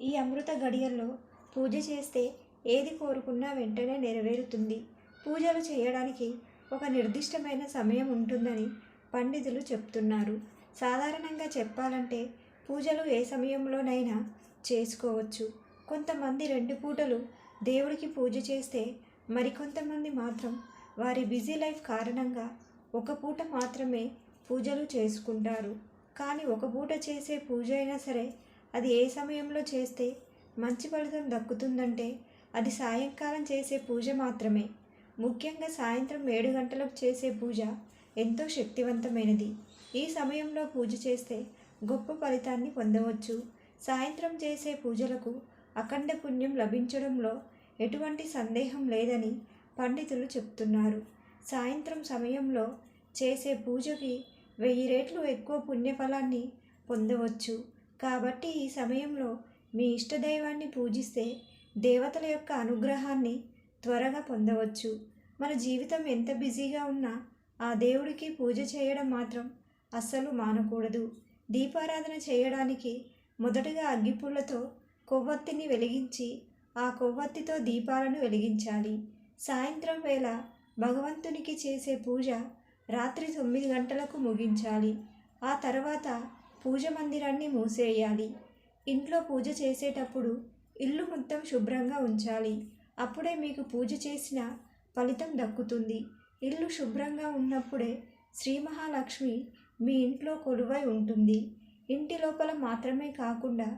ఈ అమృత గడియల్లో పూజ చేస్తే ఏది కోరుకున్నా వెంటనే నెరవేరుతుంది. పూజలు చేయడానికి ఒక నిర్దిష్టమైన సమయం ఉంటుందని పండితులు చెప్తున్నారు. సాధారణంగా చెప్పాలంటే పూజలు ఏ సమయంలోనైనా చేసుకోవచ్చు. కొంతమంది రెండు పూటలు దేవుడికి పూజ చేస్తే మరికొంతమంది మాత్రం వారి బిజీ లైఫ్ కారణంగా ఒక పూట మాత్రమే పూజలు చేసుకుంటారు. కానీ ఒక పూట చేసే పూజ అయినా సరే అది ఏ సమయంలో చేస్తే మంచి ఫలితం దక్కుతుందంటే అది సాయంకాలం చేసే పూజ మాత్రమే. ముఖ్యంగా సాయంత్రం ఏడు గంటలకు చేసే పూజ ఎంతో శక్తివంతమైనది. ఈ సమయంలో పూజ చేస్తే గొప్ప ఫలితాన్ని పొందవచ్చు. సాయంత్రం చేసే పూజలకు అఖండ పుణ్యం లభించడంలో ఎటువంటి సందేహం లేదని పండితులు చెప్తున్నారు. సాయంత్రం సమయంలో చేసే పూజకి వెయ్యి రేట్లు ఎక్కువ పుణ్యఫలాన్ని పొందవచ్చు. కాబట్టి ఈ సమయంలో మీ ఇష్టదైవాన్ని పూజిస్తే దేవతల యొక్క అనుగ్రహాన్ని త్వరగా పొందవచ్చు. మన జీవితం ఎంత బిజీగా ఉన్నా ఆ దేవుడికి పూజ చేయడం మాత్రం అస్సలు మానకూడదు. దీపారాధన చేయడానికి మొదటగా అగ్గిపుల్లతో కొవ్వొత్తిని వెలిగించి ఆ కొవ్వొత్తితో దీపాలను వెలిగించాలి. సాయంత్రం వేళ భగవంతునికి చేసే పూజ రాత్రి తొమ్మిది గంటలకు ముగించాలి. ఆ తర్వాత పూజ మందిరాన్ని మూసేయాలి. ఇంట్లో పూజ చేసేటప్పుడు ఇల్లు మొత్తం శుభ్రంగా ఉంచాలి. అప్పుడే మీకు పూజ చేసిన ఫలితం దక్కుతుంది. ఇల్లు శుభ్రంగా ఉన్నప్పుడే శ్రీ మహాలక్ష్మి మీ ఇంట్లో కొలువై ఉంటుంది. ఇంటి లోపల మాత్రమే కాకుండా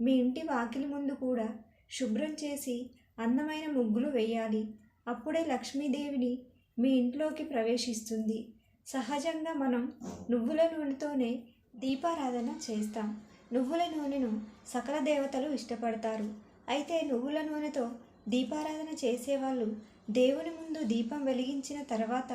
మీ ఇంటి వాకిలి ముందు కూడా శుభ్రం చేసి అందమైన ముగ్గులు వేయాలి. అప్పుడే లక్ష్మీదేవిని మీ ఇంట్లోకి ప్రవేశిస్తుంది. సహజంగా మనం నువ్వుల నూనెతోనే దీపారాధన చేస్తాం. నువ్వుల నూనెను సకల దేవతలు ఇష్టపడతారు. అయితే నువ్వుల నూనెతో దీపారాధన చేసేవాళ్ళు దేవుని ముందు దీపం వెలిగించిన తర్వాత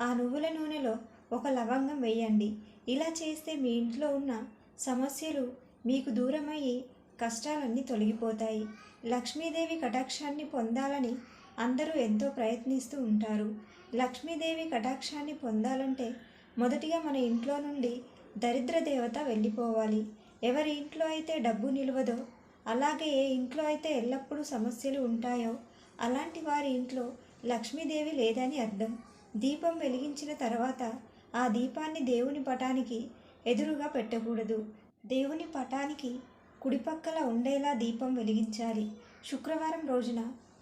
ఆ నువ్వుల నూనెలో ఒక లవంగం వేయండి. ఇలా చేస్తే మీ ఇంట్లో ఉన్న సమస్యలు మీకు దూరమయ్యి కష్టాలన్నీ తొలగిపోతాయి. లక్ష్మీదేవి కటాక్షాన్ని పొందాలని అందరూ ఎంతో ప్రయత్నిస్తూ ఉంటారు. లక్ష్మీదేవి కటాక్షాన్ని పొందాలంటే మొదటిగా మన ఇంట్లో నుండి దరిద్ర దేవత వెళ్ళిపోవాలి. ఎవరి ఇంట్లో అయితే డబ్బు నిలవదో అలాగే ఏ ఇంట్లో అయితే ఎల్లప్పుడూ సమస్యలు ఉంటాయో అలాంటి వారి ఇంట్లో లక్ష్మీదేవి లేదని అర్థం. దీపం వెలిగించిన తర్వాత ఆ దీపాన్ని దేవుని పటానికి ఎదురుగా పెట్టకూడదు. దేవుని పటానికి కుడిపక్కల ఉండేలా దీపం వెలిగించాలి. శుక్రవారం రోజున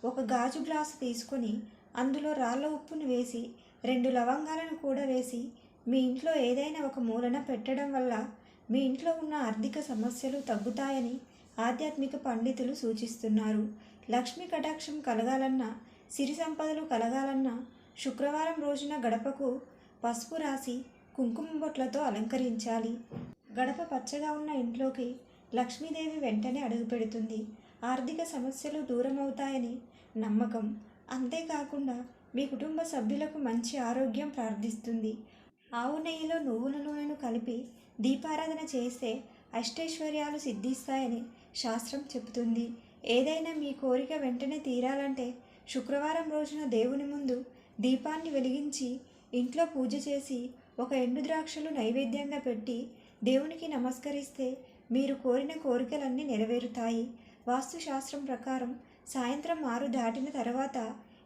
ఒక గాజు గ్లాసు తీసుకొని అందులో రాళ్ళ ఉప్పును వేసి రెండు లవంగాలను కూడా వేసి మీ ఇంట్లో ఏదైనా ఒక మూలన పెట్టడం వల్ల మీ ఇంట్లో ఉన్న ఆర్థిక సమస్యలు తగ్గుతాయని ఆధ్యాత్మిక పండితులు సూచిస్తున్నారు. లక్ష్మీ కటాక్షం కలగాలన్నా సిరి సంపదలు కలగాలన్నా శుక్రవారం రోజున గడపకు పసుపు రాసి కుంకుమ బొట్లతో అలంకరించాలి. గడప పచ్చగా ఉన్న ఇంట్లోకి లక్ష్మీదేవి వెంటనే అడుగుపెడుతుంది ఆర్థిక సమస్యలు దూరమవుతాయని నమ్మకం. అంతేకాకుండా మీ కుటుంబ సభ్యులకు మంచి ఆరోగ్యం ప్రార్థిస్తుంది. ఆవు నెయ్యిలో నువ్వుల నూనెను కలిపి దీపారాధన చేస్తే అష్టైశ్వర్యాలు సిద్ధిస్తాయని శాస్త్రం చెబుతుంది. ఏదైనా మీ కోరిక వెంటనే తీరాలంటే శుక్రవారం రోజున దేవుని ముందు దీపాన్ని వెలిగించి ఇంట్లో పూజ చేసి ఒక ఎండు ద్రాక్షలు నైవేద్యంగా పెట్టి దేవునికి నమస్కరిస్తే మీరు కోరిన కోరికలన్నీ నెరవేరుతాయి. వాస్తుశాస్త్రం ప్రకారం సాయంత్రం ఆరు దాటిన తర్వాత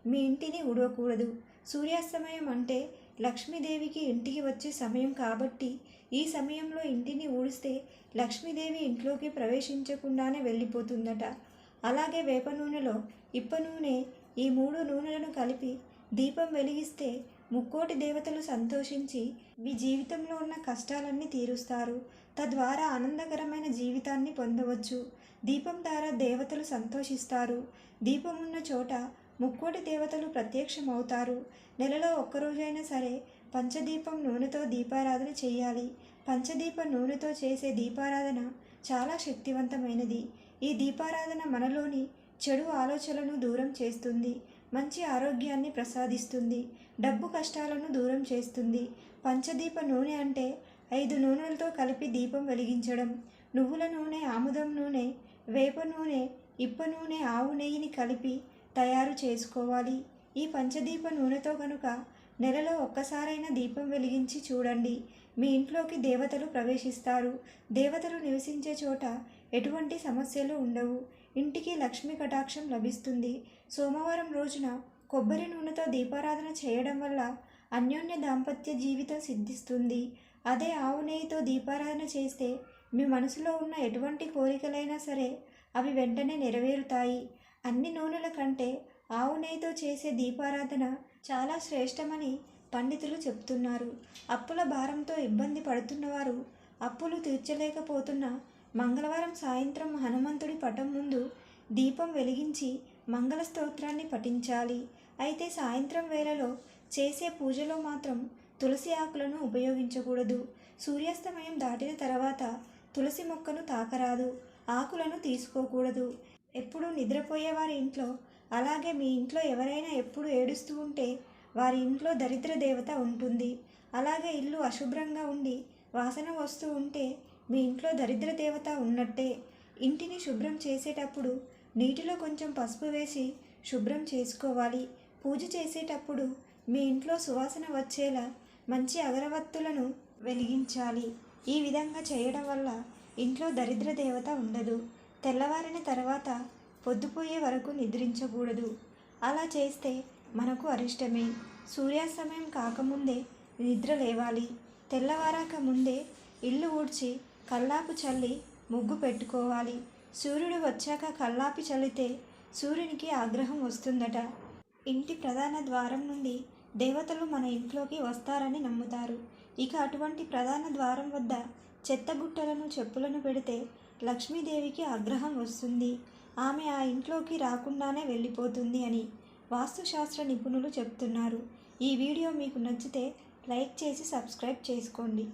మీ ఇంటిని ఉడవకూడదు సూర్యాస్తమయం అంటే లక్ష్మీదేవికి ఇంటికి వచ్చే సమయం కాబట్టి ఈ సమయంలో ఇంటిని ఊడిస్తే లక్ష్మీదేవి ఇంట్లోకి ప్రవేశించకుండానే వెళ్ళిపోతుందట. అలాగే వేప నూనెలో ఇప్ప నూనె ఈ మూడు నూనెలను కలిపి దీపం వెలిగిస్తే ముక్కోటి దేవతలు సంతోషించి మీ జీవితంలో ఉన్న కష్టాలన్నీ తీరుస్తారు. తద్వారా ఆనందకరమైన జీవితాన్ని పొందవచ్చు. దీపం ద్వారా దేవతలు సంతోషిస్తారు. దీపం ఉన్న చోట ముక్కోటి దేవతలు ప్రత్యక్షమవుతారు. నెలలో ఒక్కరోజైనా సరే పంచదీపం నూనెతో దీపారాధన చేయాలి. పంచదీప నూనెతో చేసే దీపారాధన చాలా శక్తివంతమైనది. ఈ దీపారాధన మనలోని చెడు ఆలోచనలను దూరం చేస్తుంది. మంచి ఆరోగ్యాన్ని ప్రసాదిస్తుంది. డబ్బు కష్టాలను దూరం చేస్తుంది. పంచదీప నూనె అంటే ఐదు నూనెలతో కలిపి దీపం వెలిగించడం. నువ్వుల నూనె ఆముదం నూనె వేప నూనె ఇప్ప నూనె ఆవు నెయ్యిని కలిపి తయారు చేసుకోవాలి. ఈ పంచదీప నూనెతో కనుక నెలలో ఒక్కసారైనా దీపం వెలిగించి చూడండి. మీ ఇంట్లోకి దేవతలు ప్రవేశిస్తారు. దేవతలు నివసించే చోట ఎటువంటి సమస్యలు ఉండవు. ఇంటికి లక్ష్మీ కటాక్షం లభిస్తుంది. సోమవారం రోజున కొబ్బరి నూనెతో దీపారాధన చేయడం వల్ల అన్యోన్య దాంపత్య జీవితం సిద్ధిస్తుంది. అదే ఆవు నెయ్యితో దీపారాధన చేస్తే మీ మనసులో ఉన్న ఎటువంటి కోరికలైనా సరే అవి వెంటనే నెరవేరుతాయి. అన్ని నూనెల కంటే ఆవు నెయ్యితో చేసే దీపారాధన చాలా శ్రేష్టమని పండితులు చెప్తున్నారు అప్పుల భారంతో ఇబ్బంది పడుతున్నవారు అప్పులు తీర్చలేకపోతున్న మంగళవారం సాయంత్రం హనుమంతుడి పటం ముందు దీపం వెలిగించి మంగళ స్తోత్రాన్ని పఠించాలి. అయితే సాయంత్రం వేళలో చేసే పూజలో మాత్రం తులసి ఆకులను ఉపయోగించకూడదు. సూర్యాస్తమయం దాటిన తర్వాత తులసి మొక్కను తాకరాదు. ఆకులను తీసుకోకూడదు. ఎప్పుడు నిద్రపోయే వారి ఇంట్లో అలాగే మీ ఇంట్లో ఎవరైనా ఎప్పుడు ఏడుస్తూ ఉంటే వారి ఇంట్లో దరిద్ర దేవత ఉంటుంది. అలాగే ఇల్లు అశుభ్రంగా ఉండి వాసన వస్తూ ఉంటే మీ ఇంట్లో దరిద్ర దేవత ఉన్నట్టే. ఇంటిని శుభ్రం చేసేటప్పుడు నీటిలో కొంచెం పసుపు వేసి శుభ్రం చేసుకోవాలి. పూజ చేసేటప్పుడు మీ ఇంట్లో సువాసన వచ్చేలా మంచి అగరవత్తులను వెలిగించాలి. ఈ విధంగా చేయడం వల్ల ఇంట్లో దరిద్ర దేవత ఉండదు. తెల్లవారిన తర్వాత పొద్దుపోయే వరకు నిద్రించకూడదు. అలా చేస్తే మనకు అరిష్టమే. సూర్యాస్తమయం కాకముందే నిద్ర లేవాలి. తెల్లవారాక ముందే ఇల్లు ఊడ్చి కల్లాపు చల్లి ముగ్గు పెట్టుకోవాలి. సూర్యుడు వచ్చాక కల్లాపి చల్లితే సూర్యునికి ఆగ్రహం వస్తుందట. ఇంటి ప్రధాన ద్వారం నుండి దేవతలు మన ఇంట్లోకి వస్తారని నమ్ముతారు. ఇక అటువంటి ప్రధాన ద్వారం వద్ద చెత్తగుట్టలను చెప్పులను పెడితే లక్ష్మీదేవికి ఆగ్రహం వస్తుంది. ఆమె ఆ ఇంట్లోకి రాకుండానే వెళ్ళిపోతుంది అని వాస్తుశాస్త్ర నిపుణులు చెప్తున్నారు. ఈ వీడియో మీకు నచ్చితే లైక్ చేసి సబ్స్క్రైబ్ చేసుకోండి.